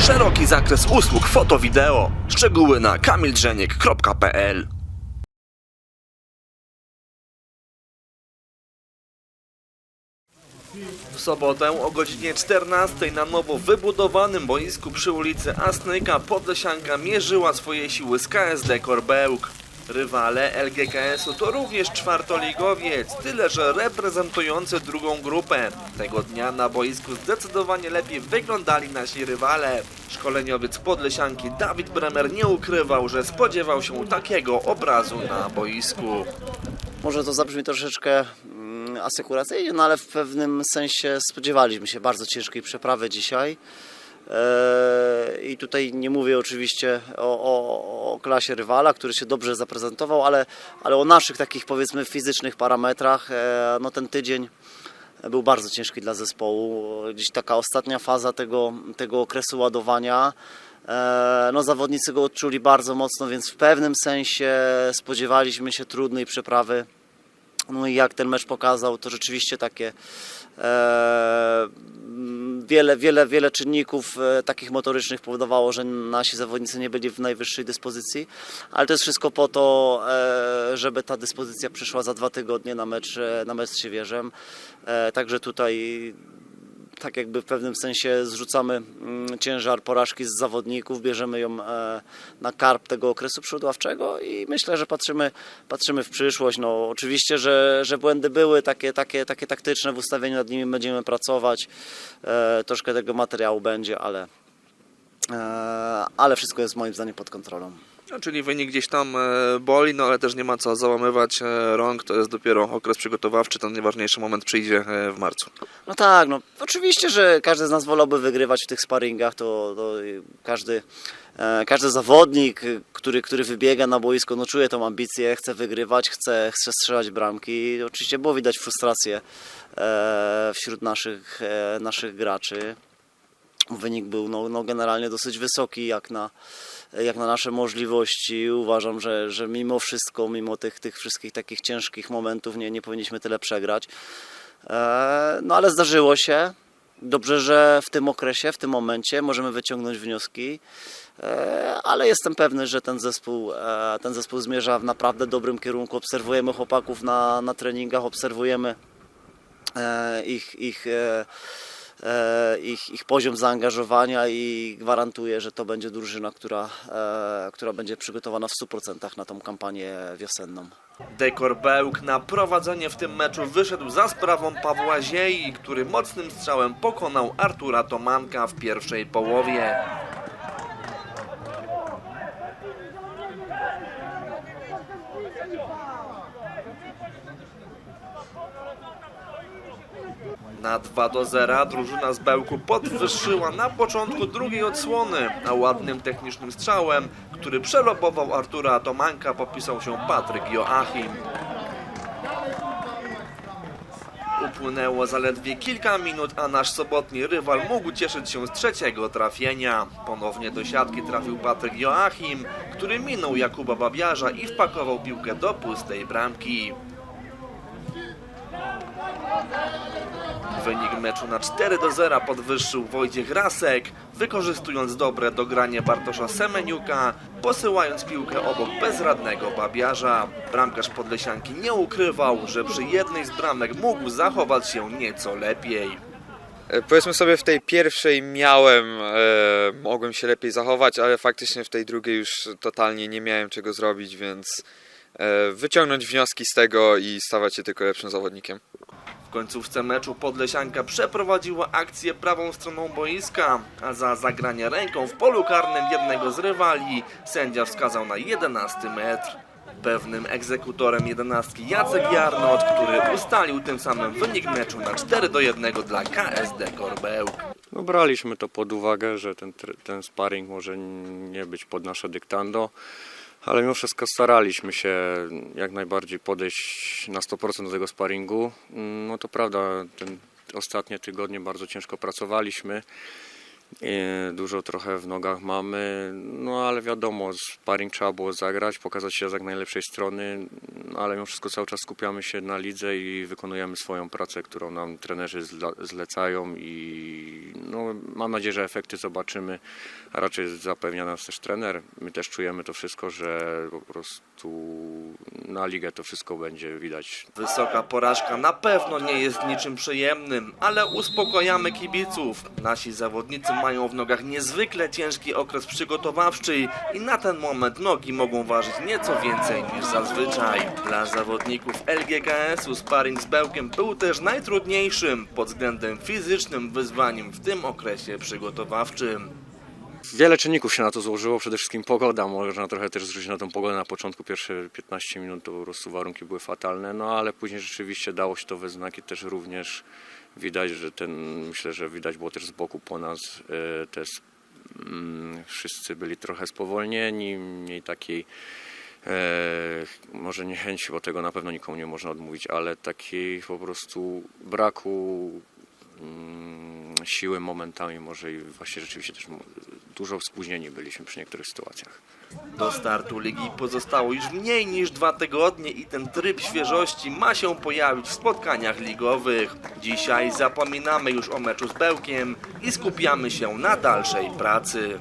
Szeroki zakres usług foto-wideo. Szczegóły na kamildrzeniek.pl W sobotę o godzinie 14 na nowo wybudowanym boisku przy ulicy Asnyka Podlesianka mierzyła swoje siły z KSD Korbełk. Rywale LGKS-u to również czwartoligowiec, tyle że reprezentujący drugą grupę. Tego dnia na boisku zdecydowanie lepiej wyglądali nasi rywale. Szkoleniowiec Podlesianki Dawid Bremer nie ukrywał, że spodziewał się takiego obrazu na boisku. Może to zabrzmi troszeczkę mm, asekuracyjnie, no ale w pewnym sensie spodziewaliśmy się bardzo ciężkiej przeprawy dzisiaj. Eee, I tutaj nie mówię oczywiście o, o, o klasie rywala, który się dobrze zaprezentował, ale, ale o naszych takich powiedzmy fizycznych parametrach. Eee, No ten tydzień był bardzo ciężki dla zespołu. Gdzieś taka ostatnia faza tego, tego okresu ładowania. E, No, zawodnicy go odczuli bardzo mocno, więc w pewnym sensie spodziewaliśmy się trudnej przeprawy. No i jak ten mecz pokazał, to rzeczywiście takie e, wiele, wiele, wiele czynników e, takich motorycznych powodowało, że nasi zawodnicy nie byli w najwyższej dyspozycji, ale to jest wszystko po to, e, żeby ta dyspozycja przyszła za dwa tygodnie na mecz, e, na mecz z Siewierzem. Także tutaj tak jakby w pewnym sensie zrzucamy mm, ciężar porażki z zawodników, bierzemy ją e, na karp tego okresu przygotowawczego i myślę, że patrzymy, patrzymy w przyszłość. No, oczywiście, że, że błędy były takie, takie, takie taktyczne w ustawieniu, nad nimi będziemy pracować. E, troszkę tego materiału będzie, ale, e, ale wszystko jest moim zdaniem pod kontrolą. No, czyli wynik gdzieś tam e, boli, no ale też nie ma co załamywać e, rąk, to jest dopiero okres przygotowawczy, ten najważniejszy moment przyjdzie e, w marcu. No tak, no oczywiście, że każdy z nas wolałby wygrywać w tych sparingach, to, to każdy, każdy zawodnik, który, który wybiega na boisko, no czuje tą ambicję, chce wygrywać, chce, chce strzelać bramki. Oczywiście było widać frustrację wśród naszych, naszych graczy. Wynik był no, no generalnie dosyć wysoki jak na, jak na nasze możliwości. Uważam, że, że mimo wszystko, mimo tych, tych wszystkich takich ciężkich momentów nie, nie powinniśmy tyle przegrać. E, No ale zdarzyło się. Dobrze, że w tym okresie, w tym momencie możemy wyciągnąć wnioski, E, ale jestem pewny, że ten zespół, e, ten zespół zmierza w naprawdę dobrym kierunku. Obserwujemy chłopaków na, na treningach, obserwujemy ich, ich, ich, ich poziom zaangażowania i gwarantuję, że to będzie drużyna, która, e, która będzie przygotowana w 100% na tą kampanię wiosenną. Dekor Bełk na prowadzenie w tym meczu wyszedł za sprawą Pawła Ziei, który mocnym strzałem pokonał Artura Tomanka w pierwszej połowie. Na 2 do 0 drużyna z Bełku podwyższyła na początku drugiej odsłony, a ładnym technicznym strzałem, który przelobował Artura Tomanka, popisał się Patryk Joachim. Upłynęło zaledwie kilka minut, a nasz sobotni rywal mógł cieszyć się z trzeciego trafienia. Ponownie do siatki trafił Patryk Joachim, który minął Jakuba Babiarza i wpakował piłkę do pustej bramki. Wynik meczu na 4 do 0 podwyższył Wojciech Rasek, wykorzystując dobre dogranie Bartosza Semeniuka, posyłając piłkę obok bezradnego Babiarza. Bramkarz Podlesianki nie ukrywał, że przy jednej z bramek mógł zachować się nieco lepiej. E, Powiedzmy sobie, w tej pierwszej miałem, e, mogłem się lepiej zachować, ale faktycznie w tej drugiej już totalnie nie miałem czego zrobić, więc e, wyciągnąć wnioski z tego i stawać się tylko lepszym zawodnikiem. W końcówce meczu Podlesianka przeprowadziła akcję prawą stroną boiska, a za zagranie ręką w polu karnym jednego z rywali sędzia wskazał na 11 metr. Pewnym egzekutorem jedenastki Jacek Jarnot, który ustalił tym samym wynik meczu na 4 do 1 dla KSD Korbełk. No braliśmy to pod uwagę, że ten, ten sparring może nie być pod nasze dyktando, ale mimo wszystko staraliśmy się jak najbardziej podejść na 100% do tego sparingu. No to prawda, ten ostatnie tygodnie bardzo ciężko pracowaliśmy Dużo trochę w nogach mamy, no ale wiadomo, sparring trzeba było zagrać, pokazać się z jak najlepszej strony, ale mimo wszystko cały czas skupiamy się na lidze i wykonujemy swoją pracę, którą nam trenerzy zlecają i no, mam nadzieję, że efekty zobaczymy, a raczej zapewnia nas też trener. My też czujemy to wszystko, że po prostu na ligę to wszystko będzie widać Wysoka porażka na pewno nie jest niczym przyjemnym, ale uspokajamy kibiców. Nasi zawodnicy mają w nogach niezwykle ciężki okres przygotowawczy i na ten moment nogi mogą ważyć nieco więcej niż zazwyczaj. Dla zawodników LGKS-u sparring z Bełkiem był też najtrudniejszym pod względem fizycznym wyzwaniem w tym okresie przygotowawczym. Wiele czynników się na to złożyło, przede wszystkim pogoda. Można trochę też zwrócić na tą pogodę. Na początku pierwsze 15 minut to po prostu warunki były fatalne, no ale później rzeczywiście dało się to we znaki. Też również widać, że ten, myślę, że widać było też z boku po nas, e, też mm, wszyscy byli trochę spowolnieni, mniej takiej e, może niechęci, bo tego na pewno nikomu nie można odmówić, ale takiej po prostu braku mm, siły momentami może i właśnie rzeczywiście też dużo spóźnieni byliśmy przy niektórych sytuacjach. Do startu ligi pozostało już mniej niż dwa tygodnie i ten tryb świeżości ma się pojawić w spotkaniach ligowych. Dzisiaj zapominamy już o meczu z Bełkiem i skupiamy się na dalszej pracy.